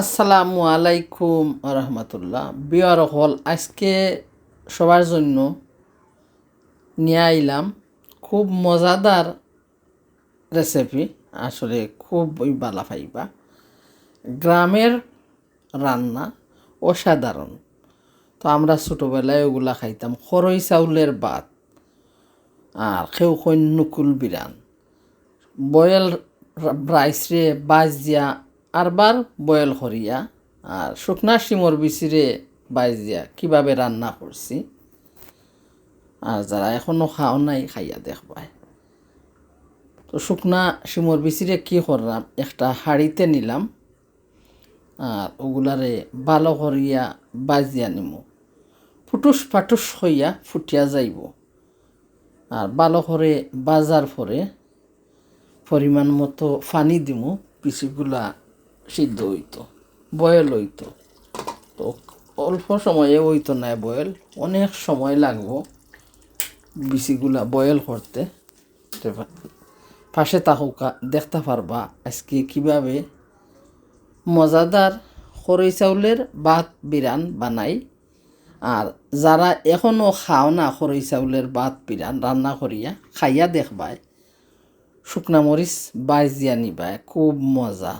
আসসালামু আলাইকুম রহমতুল্লাহ। বিয়ার হল, আজকে সবার জন্য নিয়ে আইলাম খুব মজাদার রেসিপি আসলে খুব ওই বালা পাইবা গ্রামের রান্না অসাধারণ। তো আমরা ছোটোবেলায় ওগুলা খাইতাম, খরই চাউলের ভাত আর খেউ খৈন নুকুল বিরান। বয়েল রাইস রে বাজিয়া আরবার বয়েল করিয়া, আর শুকনা শিমর বিচিরে বাজিয়া কীভাবে রান্না করছি? আর যারা এখনও খাও নাই, খাইয়া দেখবায় তো শুকনা শিমর বিচিরে কি করলাম? একটা হাঁড়িতে নিলাম, আর ওগুলারে ভালো করিয়া বাজিয়া নিমু। ফুটুস ফাটুস হইয়া ফুটিয়া যাইব। আর ভালো করে বাজার পরে পরিমাণ মতো পানি দিমু পিসিগুলা সিদ্ধ হইতো, বয়েল হইতো। তো অল্প সময়ে হইতো না বয়েল, অনেক সময় লাগবো বিচিগুলা বয়েল করতে। পাশে তাহুকা দেখতে পারবা আজকে কীভাবে মজাদার খরই চাউলের ভাত বিরান বানাই। আর যারা এখনও খাও না খরই চাউলের ভাত বিরান রান্না করিয়া, খাইয়া দেখবায় শুকনা মরিচ বাইজিয়া নিবায় খুব মজা।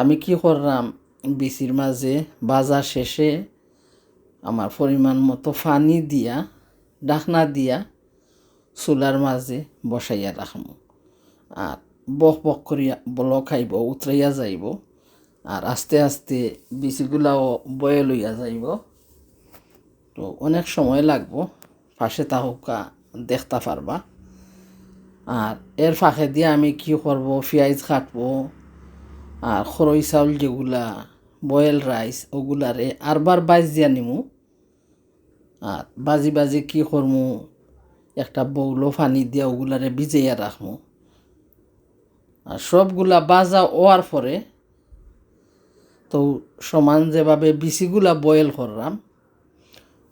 আমি কি করলাম? বিচির মাঝে বাজা শেষে আমার পরিমাণ মতো পানি দিয়া, ডাকনা দিয়া চুলার মাঝে বসাইয়া রাখব আর বক বক করিয়া বল খাইব উতরাইয়া যাইব। আর আস্তে আস্তে বিচিগুলাও বয়ে লইয়া যাইব। তো অনেক সময় লাগবো, পাশে তাহুকা দেখতে পারবা। আর এর ফাঁকে দিয়ে আমি কি করব? পেঁয়াজ কাটবো আর খরই চাউল যেগুলা বয়েল রাইস ওগুলারে আরবার বাইজ দিয়া নিমু। আর বাজি বাজি কি করমু, একটা বৌলো পানি দিয়া ওগুলারে ভিজাইয়া রাখমু। আর সবগুলা বাজা ওয়ার পরে তো সমান যেভাবে বিচিগুলা বয়েল করলাম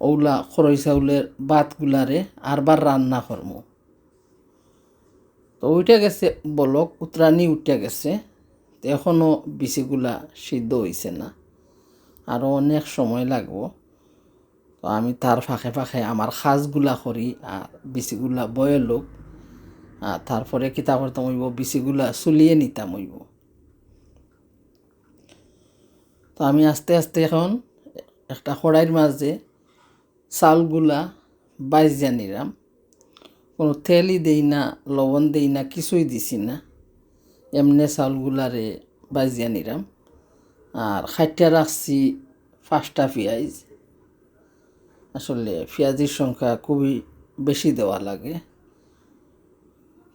ওগুলা খরই চাউলের ভাতগুলারে আরবার রান্না করমু। তো উঠে গেছে বলক, উতরানি উঠে গেছে। এখনও বিচিগুলা সিদ্ধ হয়েছে না। আরও অনেক সময় লাগবো। তো আমি তার ফাঁকে ফাঁকে আমার সাজগুলা করি আর বিচিগুলা বয়ে লোক আর তারপরে কিতা করতাম হইব, বিচিগুলা চুলিয়ে নিতাম হইব। তো আমি আস্তে আস্তে এখন একটা কড়াইয়ের মাঝে চাউলগুলা বাইজিয়া নিলাম। কোনো তেলই দেই না, লবণ দেই না, কিছুই দিছি না। এমনি চাউলগুলারে বাজিয়া নিলাম। আর খাইটা রাখছি পাঁচটা পেঁয়াজ। আসলে পেঁয়াজের সংখ্যা খুবই বেশি দেওয়া লাগে।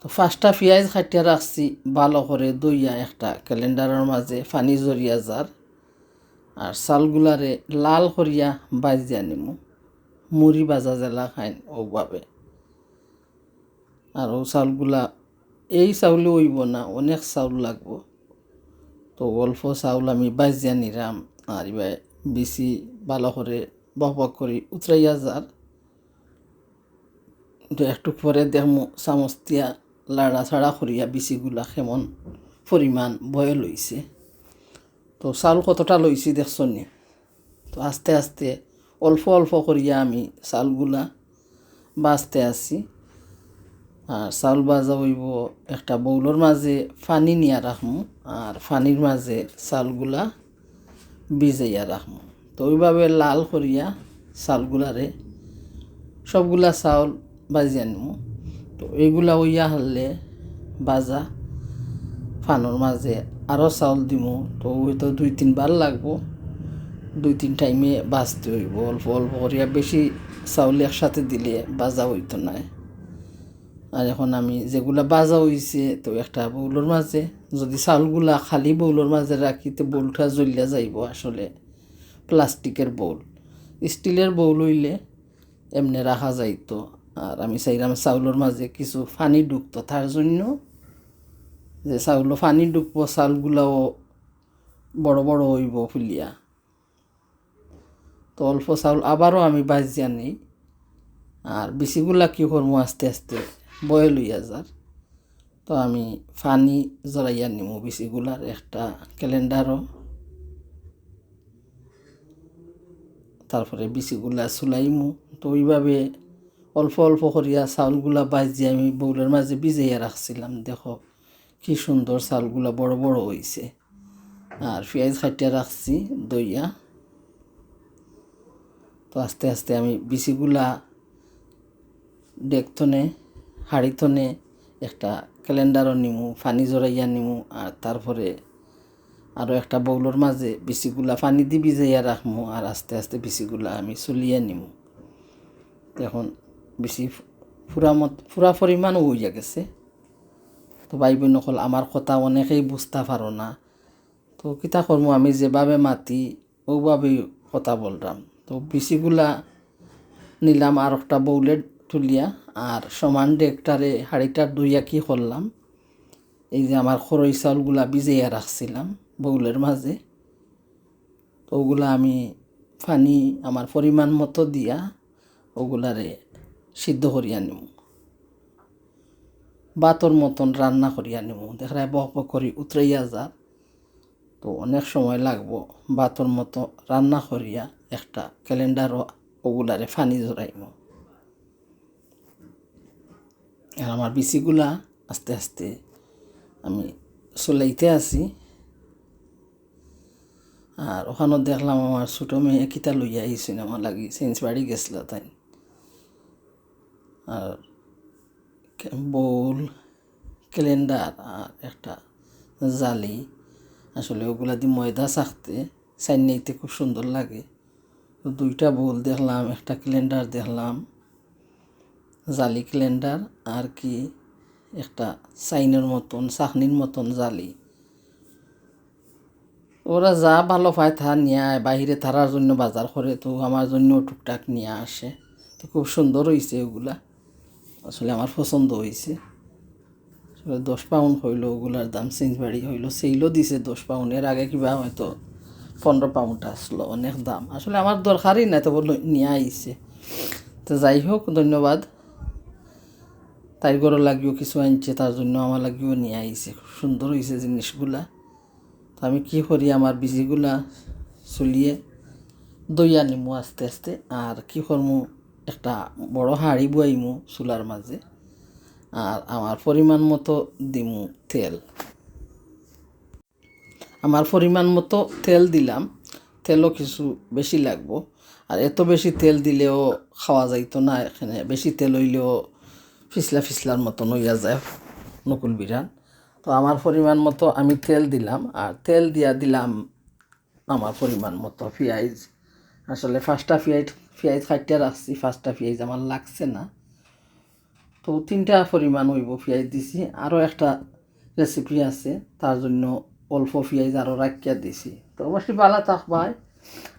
তো পাঁচটা পেঁয়াজ খাইটা রাখছি, ভালো করে দইয়া একটা ক্যালেন্ডারের মাঝে পানি জড়িয়া যার। আর চাউলগুলারে লাল করিয়া বাজিয়া নিমু। মুড়ি বাজা জেলা খাইন ওভাবে। আর ও চাউলগুলা এই চাউলে হইব না, অনেক চাউল লাগবো। তো অল্প চাউল আমি বাজিয়া নিলাম, আর এবার বেশি ভালো করে বক করে উতরাইয়া যার। তো একটু পরে দেখমু চামচ লাড়া ছাড়া করিয়া বিচিগুলা কেমন পরিমাণ বয়ে লইছে। তো চাউল কতটা লইছি দেখছ নি তো আস্তে আস্তে অল্প অল্প করিয়া আমি চাউলগুলা বাঁচতে আছি। আর চাউল বাজা হইব একটা বউলোর মাঝে পানি নিয়া রাখমু আর পানির মাঝে চাউলগুলা ভিজাইয়া রাখমু। তো ওইভাবে লাল করিয়া চাউলগুলারে সবগুলা চাউল বাজিয়া নিমু। তো এইগুলা ওইয়া হারলে বাজা ফানোর মাঝে আরও চাউল দিমু। তো ওই তো দুই তিনবার লাগবো। দুই তিন টাইমে বাজতে হইব। অল্প অল্প করিয়া বেশি চাউল একসাথে দিলে বাজা হইতো না। আর এখন আমি যেগুলা বাজা হইছে, তো একটা বউলোর মাঝে। যদি চাউলগুলা খালি বউলোর মাঝে রাখি, তো বউলটা জ্বলিয়া যাইব আসলে। প্লাস্টিকের বউল। স্টিলের বউল হইলে এমনি রাখা যাইতো। আর আমি চাইলাম চাউলের মাঝে কিছু পানি ঢুকতো তার জন্য যে চাউল পানি ঢুকবো চাউলগুলাও বড় বড় হইব ফুলিয়া। তো অল্প চাউল আবারও আমি বাজিয়া নিই। আর বেশিগুলা কী করব আস্তে আস্তে? বয়ে লইয়া যার। তো আমি ফানি জড়াইয়া নিম বিচিগুলার একটা ক্যালেন্ডারও। তারপরে বিচিগুলা চুলাইমু। তো ওইভাবে অল্প অল্প করিয়া চাউলগুলা বাজি আমি বৌলের মাঝে বিজাইয়া রাখছিলাম। দেখো কি সুন্দর চাউলগুলা বড় বড় হয়েছে আর পেঁয়াজ খাটিয়া রাখছি দইয়া। তো আস্তে আস্তে আমি বিচিগুলা ডেকতনে হাড়িথনে একটা ক্যালেন্ডারও নিমু, পানি জড়াইয়া নিমু, আর তারপরে আরও একটা বউলোর মাঝে বিচিগুলা পানি দি ভিজাইয়া রাখমু, আর আস্তে আস্তে বিচিগুলা আমি চুলিয়ে নিমু। এখন বেশি ফুরা মত, ফুরা পরিমাণও হইয়া গেছে। তো ভাই নকল আমার কথা অনেকেই বুঝতে পারো না। তো কিতা করব আমি যেভাবে মাতি ওভাবেই কথা বললাম তো বিচিগুলা নিলাম, আর একটা বউলের তুলিয়া আর সমান ডেকটারে হাড়িটার দুইয়া কি করলাম এই যে আমার খরই চাউলগুলা ভিজাইয়া রাখছিলাম বউলের মাঝে তো ওগুলা আমি পানি আমার পরিমাণ মতো দিয়া ওগুলারে সিদ্ধ করিয়া নিম বাতর মতন রান্না করিয়া নিম দেখায় বক বক করি উতরাইয়া যা তো অনেক সময় লাগবো বাতর মতো রান্না করিয়া একটা ক্যালেন্ডারও ওগুলারে ফানি জড়াইম আর আমার বিচিগুলা আস্তে আস্তে আমি চলাইতে আছি। আর ওখানে দেখলাম আমার ছোটো মেয়ে কিতা লইয়া আইসিন আমার লাগি সেন্স বাড়ি গেছিল তাই। আর বউল ক্যালেন্ডার আর একটা জালি, আসলে ওগুলা দিয়ে ময়দা চাখতে চাইনিতে খুব সুন্দর লাগে। দুইটা বউল দেখলাম, একটা ক্যালেন্ডার দেখলাম। জালি ক্যালেন্ডার আর কি একটা চাইনের মতন চাকনির মতন জালি। ওরা যা ভালো পায় তা নিয়ে আয় বাহিরে তারার জন্য বাজার করে তো আমার জন্য টুকটাক নিয়ে আসে। তো খুব সুন্দর হয়েছে ওগুলা। আসলে আমার পছন্দ হয়েছে আসলে দশ পাউন্ড হইল ওগুলার দাম চেঞ্জ বাড়ি হইল সেইলো দিছে দশ পাউন্ড। এর আগে কিবা হয়তো পনেরো পাউন্ড আসলো অনেক দাম। আসলে আমার দরকারই নাই তো বলল নিয়ে আইছে। তো যাই হোক, ধন্যবাদ। তাই গরো লাগিও কিছু আনছে, তার জন্য আমার লাগিও নিয়ে আইছে। খুব সুন্দর হয়েছে জিনিসগুলা। তো আমি কি করি, আমার বিজিগুলা চলিয়ে দইয়া নিমু আস্তে আস্তে, আর কি করমু, একটা বড় হাঁড়ি বইমু চুলার মাঝে, আর আমার পরিমাণ মতো দিমু তেল। আমার পরিমাণ মতো তেল দিলাম, তেলও কিছু বেশি লাগবো। আর এত বেশি তেল দিলেও খাওয়া যাইতো না, এখানে বেশি তেল হইলেও ফিসলা ফিসলার মতন হইয়া যায় নকুল বিরান। তো আমার পরিমাণ মতো আমি তেল দিলাম আর তেল দিয়া দিলাম আমার পরিমাণ মতো পেঁয়াজ। আসলে ফার্স্টটা পেঁয়াজ পেঁয়াজ খাইতে রাখছি ফার্স্টটা পেঁয়াজ আমার লাগছে না। তো তিনটা পরিমাণ হইব পেঁয়াজ দিছি। আরও একটা রেসিপি আছে, তার জন্য অল্প পেঁয়াজ আরও রাখিয়া দিছি। তো অবশ্যই ভালো থাকবাই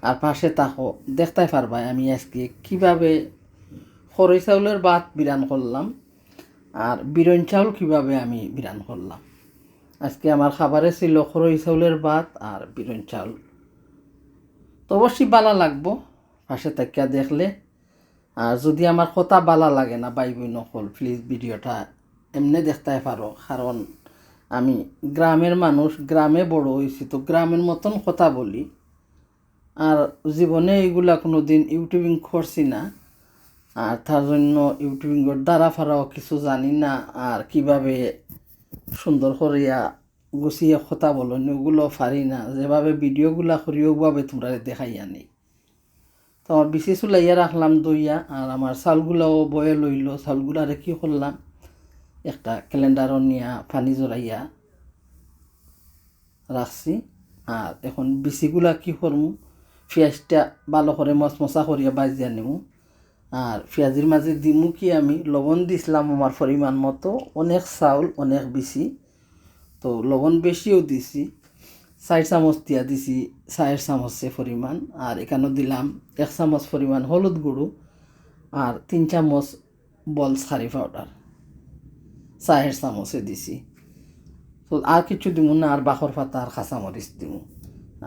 আর পাশে তাকো দেখতে পারবাই আমি আজকে কীভাবে খরই চাউলের ভাত বিরান করলাম। আর বিরন চাউল কীভাবে আমি বিরান করলাম? আজকে আমার খাবারে ছিল খরই চাউলের ভাত আর বিরন চাউল। তো অবশ্যই বালা লাগবো, পাশে তাকিয়া দেখলে। আর যদি আমার কথা বালা লাগে না বাই নকল প্লিজ ভিডিওটা এমনি দেখতে পারো। কারণ আমি গ্রামের মানুষ, গ্রামে বড় হয়েছি, তো গ্রামের মতন কথা বলি। আর জীবনে এইগুলা কোনো দিন ইউটিউবিং করছি না। আর তার জন্য ইউটিউবিংয়ের দ্বারা ফারাও কিছু জানি না আর কীভাবে সুন্দর করিয়া গুছিয়ে কথা বলো ওগুলো পারি না। যেভাবে ভিডিওগুলা করি, ওভাবে তোমরা দেখাই আনি তো আমার বিচি চুলাইয়া রাখলাম দইয়া আর আমার চাউলগুলাও বয়ে লইল। চাউলগুলারে কি করলাম, একটা ক্যালেন্ডারও নিয়া পানি জড়াইয়া রাখছি। আর এখন বিচিগুলা কি করমু, পেঁয়াজটা ভালো করে মচমচা করিয়া বাজিয়া নিমু। আর পেঁয়াজের মাঝে দিমু কি আমি? লবণ দিছিলাম আমার পরিমাণ মতো, অনেক চাউল, অনেক বেশি। তো লবণ বেশিও দিছি, চার চামচ দিয়া দিছি, চার চামচে পরিমাণ। আর এখানেও দিলাম এক চামচ পরিমাণ হলুদ গুঁড়ো আর তিন চামচ বল সারি পাউডার। চায়ের চামচে দিছি। তো আর কিছু দিব না, আর বাখর পাতা আর কাঁচামরিচ দিব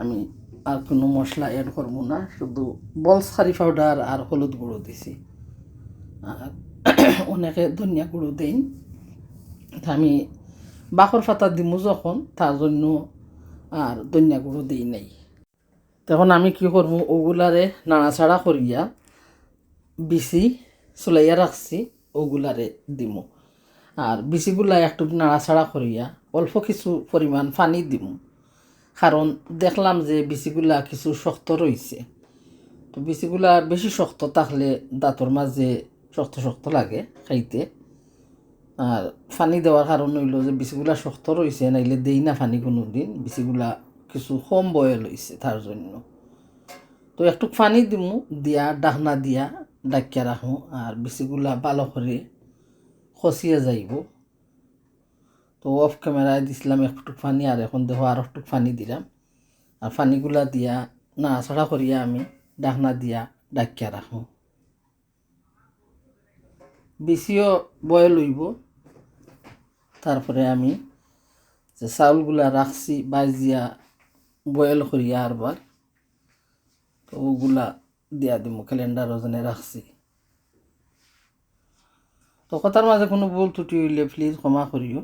আমি আর কোনো মশলা এড করব না, শুধু বল সারি পাউডার আর হলুদ গুঁড়ো দিছি। আর অনেকে ধনিয়া গুঁড়ো দেই আমি বাখর পাতা দিমু যখন, তার জন্য আর ধনিয়া গুঁড়ো দিই নাই। তখন আমি কি করব, ওগুলারে নাড়াচাড়া করিয়া বিচি চুলাইয়া রাখছি, ওগুলারে দিমু। আর বিচিগুলা একটু নাড়াচাড়া করিয়া অল্প কিছু পরিমাণ পানি দিমু। কারণ দেখলাম যে বিচিগুলা কিছু শক্ত রয়েছে। তো বিচিগুলা বেশি শক্ত থাকলে দাঁতর মাঝে শক্ত শক্ত লাগে খাইতে। আর পানি দেওয়ার কারণ হইল যে বিচিগুলা শক্ত রয়েছে, নাইলে দেই না পানি কোনো দিন বিচিগুলা কিছু কম বয়েল হয়েছে তার জন্য। তো একটু পানি দিমু, দিয়া ডাকনা দিয়া ডাকিয়া রাখুঁ আর বিচিগুলা ভালো করে খসিয়ে যাইব। তো অফ ক্যামেরায় দিছিলাম একটু পানি আর এখন দেখো আর একটু পানি দিলাম। আর পানিগুলা দিয়া, না নাড়াচাড়া করিয়া আমি ডাকনা দিয়া ডাকিয়া রাখুঁ বেশিও বয়েল হইব তারপরে আমি যে চাউলগুলা রাখছি বাজিয়া বয়েল করিয়া আরবার তো ওগুলা দিয়া দিব ক্যালেন্ডার ওজনে রাখছি তো কথার মাঝে কোনো ভুল ত্রুটি হইলে প্লিজ ক্ষমা করিও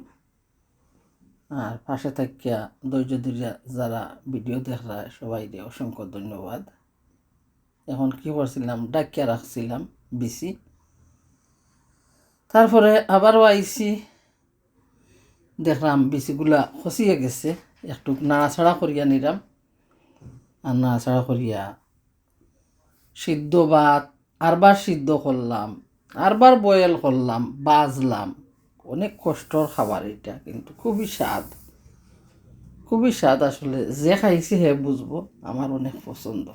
আর পাশে থাকিয়া ধৈর্য ধৈর্য যারা ভিডিও দেখরা সবাই অসংখ্য ধন্যবাদ। এখন কি করছিলাম? ডাকিয়া রাখছিলাম বিসি। তারপরে আবারও আইসি। দেখলাম বিচিগুলা খসিয়ে গেছে। একটু নাড়াছাড়া করিয়া নিলাম। আর নাড়াছাড়া করিয়া সিদ্ধ ভাত আরবার সিদ্ধ করলাম, আরবার বয়েল করলাম, বাজলাম। অনেক কষ্টর খাবার এটা, কিন্তু খুবই স্বাদ। খুবই স্বাদ আসলে, যে খাইছি হে বুঝব, আমার অনেক পছন্দ।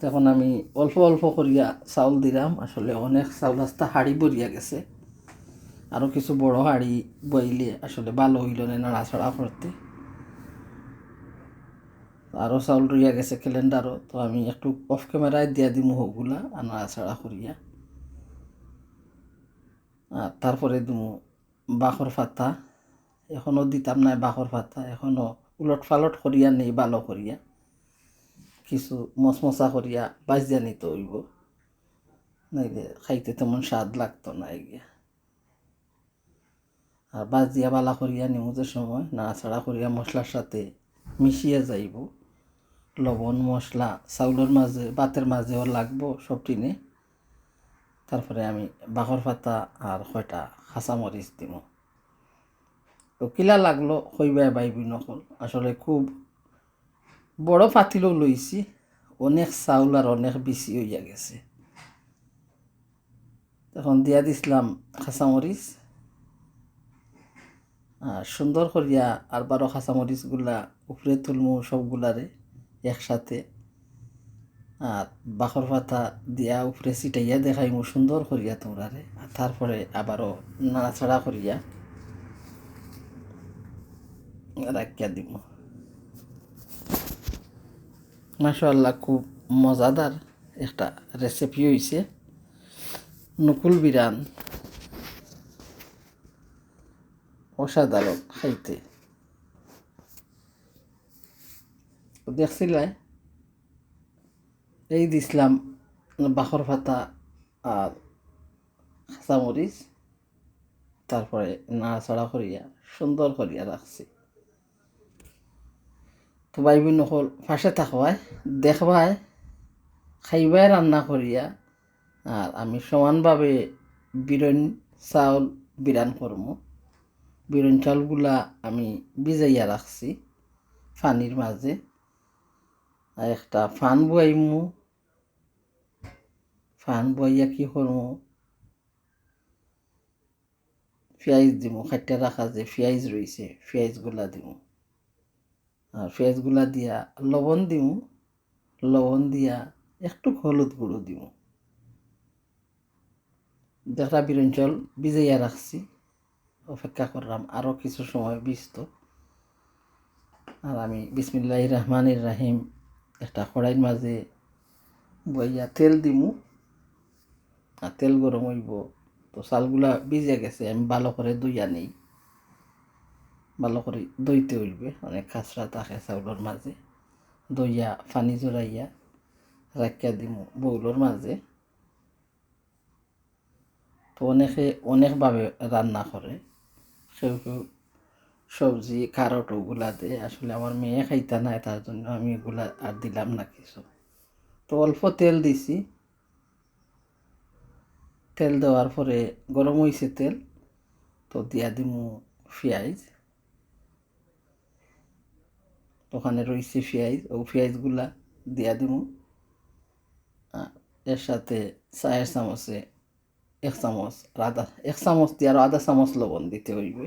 তখন আমি অল্প অল্প করিয়া চাউল দিলাম, আসলে অনেক চাউল আস্তা হাড়ি বরিয়া গেছে। আরও কিছু বড় হাড়ি বইলে আসলে ভালো হইল না নাড়াছাড়া করতে। আরও চাউল রইয়া গেছে ক্যালেন্ডারও তো আমি একটু অফ ক্যামেরায় দিয়া দিম হোকগুলা আর নাড়াছাড়া করিয়া। তারপরে দিমু বাঁখর পাতা এখনও দিতাম নাই বাঁখর পাতা এখনও উলট পালট করিয়া নেই ভালো করিয়া। কিছু মচমচা করিয়া বাজিয়া নিতে হইব। নাইলে খাইতে তেমন স্বাদ লাগতো না এগিয়া আর বাজিয়া বালা করিয়া নিমুজের সময়, নাড়াচাড়া করিয়া মশলার সাথে মিশিয়ে যাইব। লবণ, মশলা, চাউলের মাঝে বাতের মাঝেও লাগবো সব টিনে তারপরে আমি বাঁকর পাতা আর কয়টা খাঁচামরিচ দিব তো কিলা লাগল কইবাই বাইবি নকল। আসলে খুব বড় পাতিলও লইছি অনেক চাউল আর অনেক বেশি হইয়া গেছে। তখন দিয়া দিছিলাম খাঁচামরিচ আর সুন্দর করিয়া আর বারো খাঁচামরিচগুলা উপরে তুলমু সবগুলারে একসাথে। আর বাখর পাতা দিয়া উপরে ছিটাইয়া দেখাইমু, সুন্দর করিয়া তোমরারে আর তারপরে আবারও নাড়াচাড়া করিয়া রাখিয়া দিব মাশাল্লাহ খুব মজাদার একটা রেসিপি হয়েছে নকুল বিরান অসাধারণ খাইতে। দেখছিলাই এই দিছিলাম বাখর পাতা আর কাঁচামরিচ তারপরে নাড়াচাড়া করিয়া, সুন্দর করিয়া রাখছি। তো বাইবি নকল ফাঁসে থাকবায়, দেখবায় খাইবাই রান্না করিয়া, আর আমি সমানভাবে বিরন চাউল বিরান করব। বিরন চাউলগুলা আমি ভিজাইয়া রাখছি ফানির মাঝে। একটা ফান বয়াইমু। ফান বইয়া কি করব পেঁয়াজ দিব খাইতে রাখা যে পেঁয়াজ রয়েছে পেঁয়াজগুলা দিব আর পেঁয়াজগুলা দিয়া লবণ দিব লবণ দিয়া একটু হলুদ গুঁড়ো দিব দেখা বিরঞ্চল ভিজাইয়া রাখছি, অপেক্ষা করলাম আরও কিছু সময় বিস্ত আর আমি বিসমিল্লাহ রহমানির রাহিম একটা কড়াইর মাঝে বইয়া তেল দিমু। তেল গরম হইব। তো চালগুলা ভিজে গেছে, আমি ভালো করে দইয়া নেই। ভালো করে দইতে হইবে, অনেক খাসরা থাকে চাউলের মাঝে। দইয়া পানি জড়াইয়া রাখিয়া দিমু বউলোর মাঝে। তো অনেকে অনেকভাবে রান্না করে। কেউ কেউ সবজি, কারট ওগুলা দে আসলে আমার মেয়ে খাইতা নাই, তার জন্য আমি এগুলা আর দিলাম না কিছু। তো অল্প তেল দিছি। তেল দেওয়ার পরে গরম হয়েছে তেল, তো দিয়া দিমু পেঁয়াজ ওখানে রয়েছে পেঁয়াজ ও পেঁয়াজগুলা দিয়া দিমু। এর সাথে চায়ের চামচে এক চামচ আধা এক চামচ দিয়ে আরও আধা চামচ লবণ দিতে হইবে।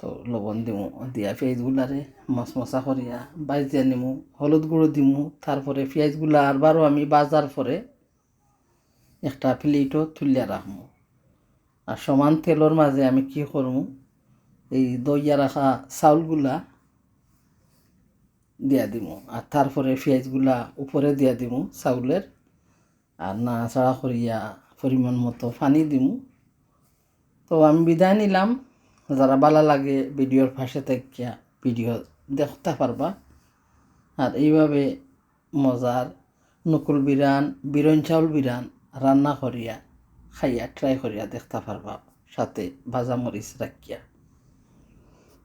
তো লবণ দিমু, দিয়া পেঁয়াজগুলারে মাছ মশা করিয়া বাজিয়া নিমু, হলুদ গুঁড়ো দিমু। তারপরে পেঁয়াজগুলা আরবারও আমি বাজার পরে একটা প্লেটও তুলিয়া রাখমু। আর সমান তেলের মাঝে আমি কি করমু? এই দইয়া রাখা চাউলগুলা দিয়া দিমু। আর তারপরে পেঁয়াজগুলা উপরে দিয়া দিমু চাউলের। আর নাড়াচাড়া করিয়া পরিমাণ মতো পানি দিমু। তো আমি বিদায় নিলাম। যারা ভালো লাগে ভিডিওর পাশে থাকিয়া ভিডিও দেখতে পারবা। আর এইভাবে মজার নকুল বিরান, বিরন চাউল বিরান রান্না করিয়া, খাইয়া ট্রাই করিয়া দেখতে পারবা, সাথে ভাজা মরিচ রাখিয়া।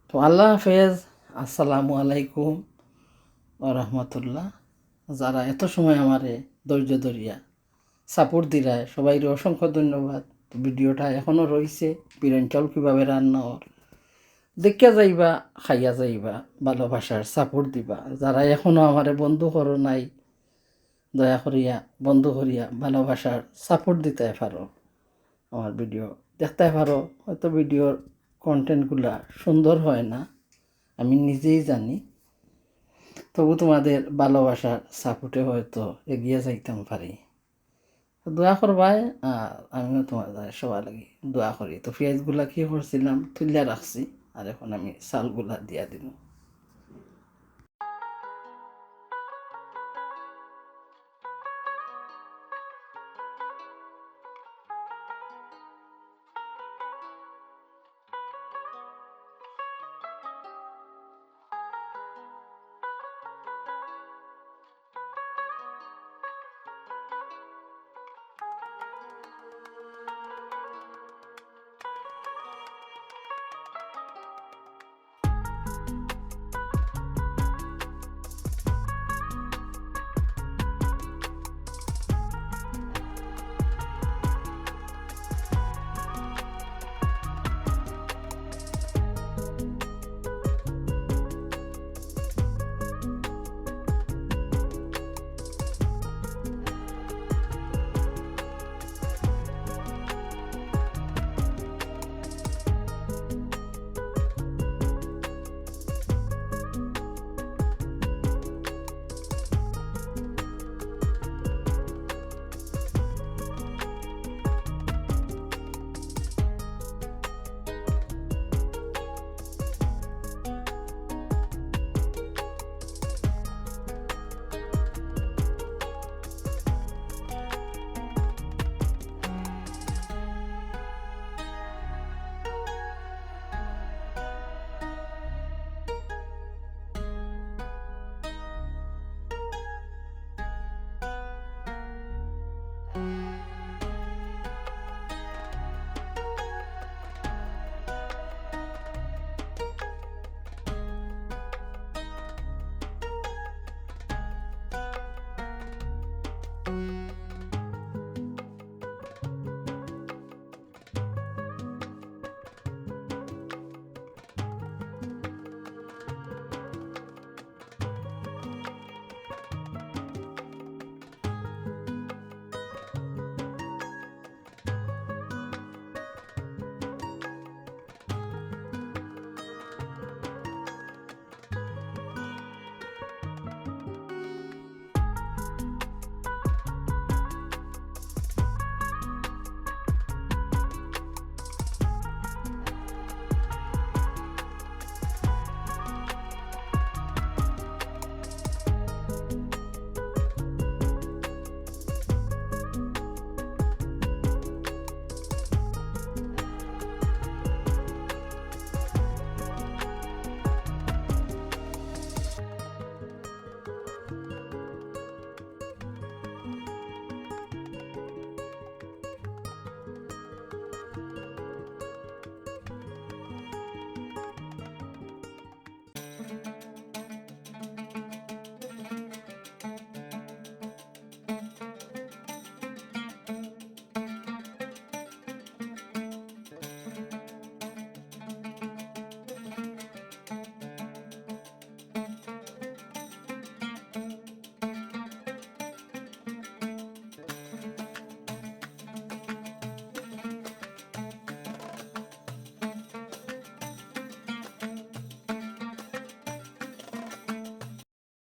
তো আল্লাহ হাফেজ, আসসালামু আলাইকুম ও রহমতুল্লাহ। যারা এত সময় আমারে ধৈর্য ধরিয়া সাপোর্ট দিরায়, সবাইকে অসংখ্য ধন্যবাদ। ভিডিওটা এখনও রয়েছে বিরিয়ানি চাউল কীভাবে রান্না হর দেখিয়া যাইবা, খাইয়া যাইবা, ভালোবাসার সাপোর্ট দিবা। যারা এখনও আমারে বন্ধু করো নাই দয়া করিয়া, বন্ধু করিয়া, ভালোবাসার সাপোর্ট দিতে পারো। আমার ভিডিও দেখতে পারো। হয়তো ভিডিওর কন্টেন্টগুলা সুন্দর হয় না, আমি নিজেই জানি। তবু তোমাদের ভালোবাসার সাপোর্টে হয়তো এগিয়ে যাইতাম পারি। দোয়া করবাই আর আমিও তোমাদের সবার লাগে দোয়া করি। তো পেঁয়াজগুলা কি করছিলাম তুলিয়া রাখছি, আর এখন আমি চালগুলা দিয়া দিব